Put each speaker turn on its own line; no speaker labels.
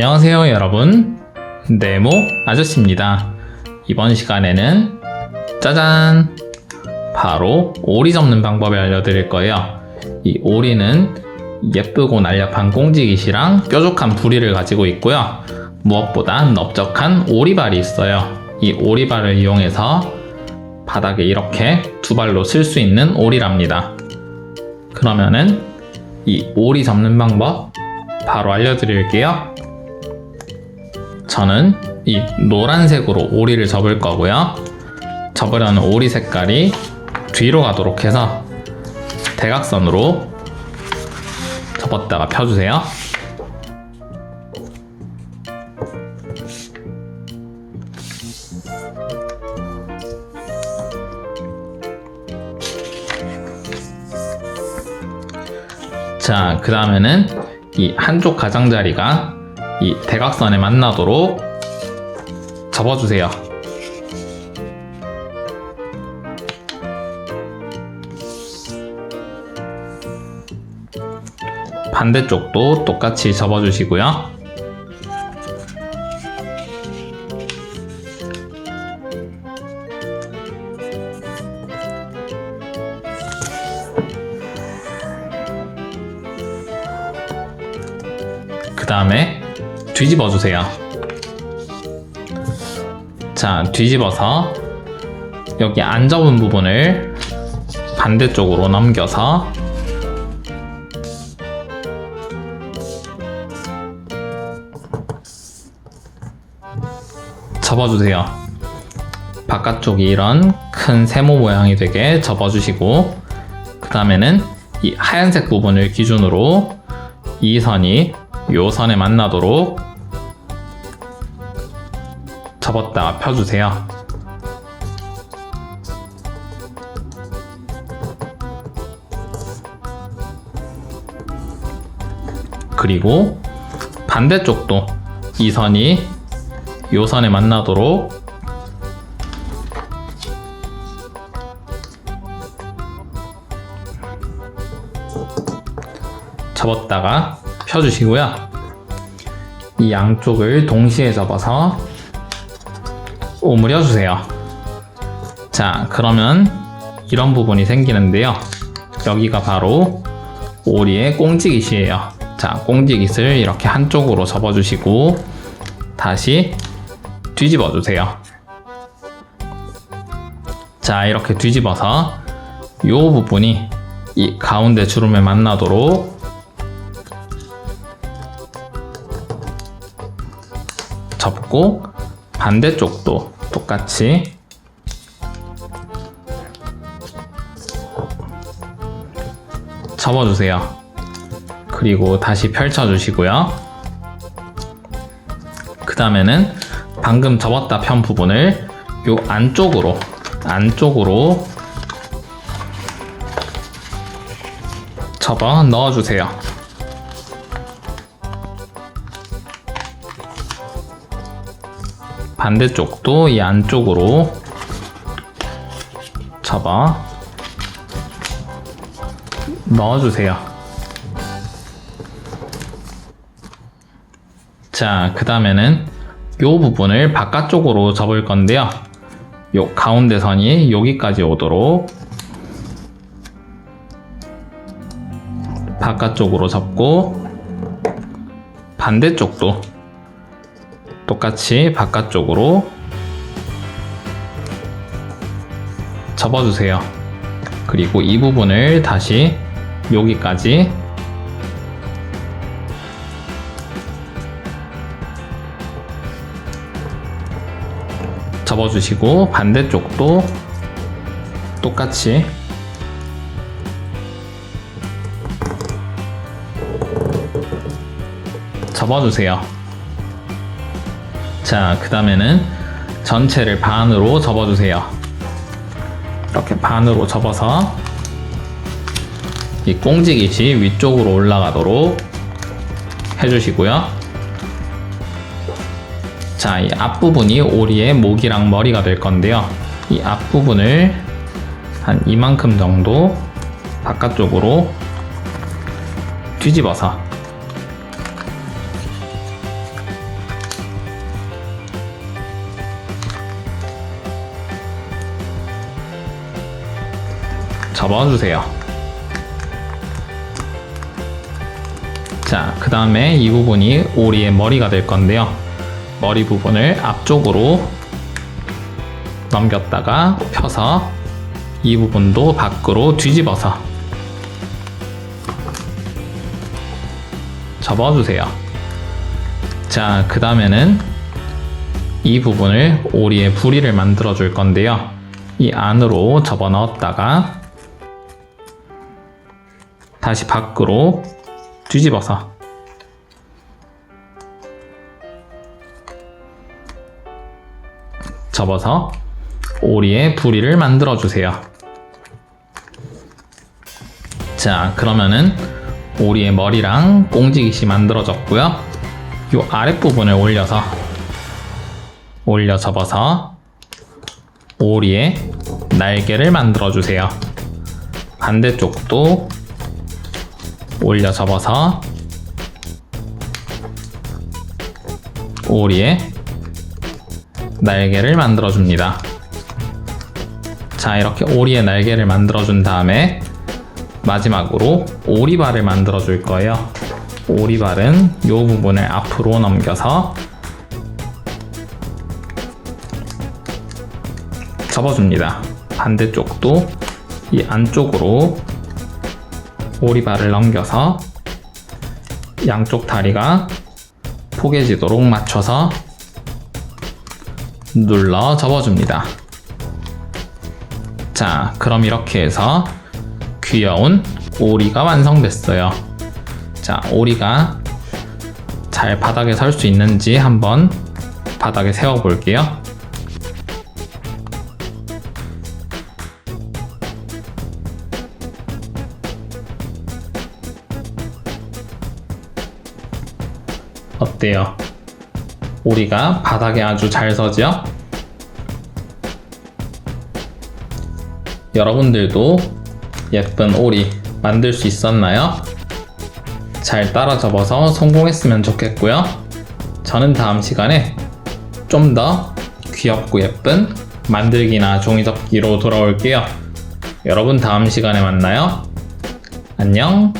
안녕하세요 여러분. 네모 아저씨입니다. 이번 시간에는 짜잔! 바로 오리 접는 방법을 알려드릴 거예요. 이 오리는 예쁘고 날렵한 꽁지깃이랑 뾰족한 부리를 가지고 있고요. 무엇보다 넓적한 오리발이 있어요. 이 오리발을 이용해서 바닥에 이렇게 두 발로 쓸 수 있는 오리랍니다. 그러면은 이 오리 접는 방법 바로 알려드릴게요 저는 이 노란색으로 오리를 접을 거고요. 접으려는 오리 색깔이 뒤로 가도록 해서 대각선으로 접었다가 펴주세요. 자, 그 다음에는 이 한쪽 가장자리가 이 대각선에 만나도록 접어주세요. 반대쪽도 똑같이 접어주시고요. 그 다음에 뒤집어 주세요. 자, 뒤집어서 여기 안 접은 부분을 반대쪽으로 넘겨서 접어주세요. 바깥쪽이 이런 큰 세모 모양이 되게 접어주시고 그 다음에는 이 하얀색 부분을 기준으로 이 선이 요 선에 만나도록 접었다가 펴주세요. 그리고 반대쪽도 이 선이 요 선에 만나도록 접었다가 펴주시고요. 이 양쪽을 동시에 접어서 오므려 주세요. 자, 그러면 이런 부분이 생기는데요. 여기가 바로 오리의 꽁지깃이에요. 자, 꽁지깃을 이렇게 한쪽으로 접어주시고 다시 뒤집어 주세요. 자, 이렇게 뒤집어서 이 부분이 이 가운데 주름에 만나도록 접고 반대쪽도 똑같이 접어주세요. 그리고 다시 펼쳐주시고요. 그 다음에는 방금 접었다 편 부분을 요 안쪽으로 안쪽으로 접어 넣어주세요. 반대쪽도 이 안쪽으로 접어 넣어주세요. 자, 그 다음에는 요 부분을 바깥쪽으로 접을 건데요. 요 가운데 선이 여기까지 오도록 바깥쪽으로 접고 반대쪽도 똑같이 바깥쪽으로 접어주세요. 그리고 이 부분을 다시 여기까지 접어주시고 반대쪽도 똑같이 접어주세요. 자, 그 다음에는 전체를 반으로 접어주세요. 이렇게 반으로 접어서 이 꽁지깃이 위쪽으로 올라가도록 해주시고요. 자, 이 앞부분이 오리의 목이랑 머리가 될 건데요. 이 앞부분을 한 이만큼 정도 바깥쪽으로 뒤집어서 접어주세요. 자, 그 다음에 이 부분이 오리의 머리가 될 건데요. 머리 부분을 앞쪽으로 넘겼다가 펴서 이 부분도 밖으로 뒤집어서 접어주세요. 자, 그 다음에는 이 부분을 오리의 부리를 만들어 줄 건데요. 이 안으로 접어 넣었다가 다시 밖으로 뒤집어서 접어서 오리의 부리를 만들어 주세요. 자, 그러면은 오리의 머리랑 꽁지깃이 만들어졌고요. 이 아랫부분을 올려서 올려 접어서 오리의 날개를 만들어 주세요. 반대쪽도 올려 접어서 오리의 날개를 만들어 줍니다. 자, 이렇게 오리의 날개를 만들어 준 다음에 마지막으로 오리발을 만들어 줄 거예요. 오리발은 이 부분을 앞으로 넘겨서 접어줍니다. 반대쪽도 이 안쪽으로 오리발을 넘겨서 양쪽 다리가 포개지도록 맞춰서 눌러 접어줍니다. 자, 그럼 이렇게 해서 귀여운 오리가 완성됐어요. 자, 오리가 잘 바닥에 설 수 있는지 한번 바닥에 세워 볼게요. 어때요? 오리가 바닥에 아주 잘 서죠? 여러분들도 예쁜 오리 만들 수 있었나요? 잘 따라 접어서 성공했으면 좋겠고요. 저는 다음 시간에 좀 더 귀엽고 예쁜 만들기나 종이접기로 돌아올게요. 여러분 다음 시간에 만나요. 안녕.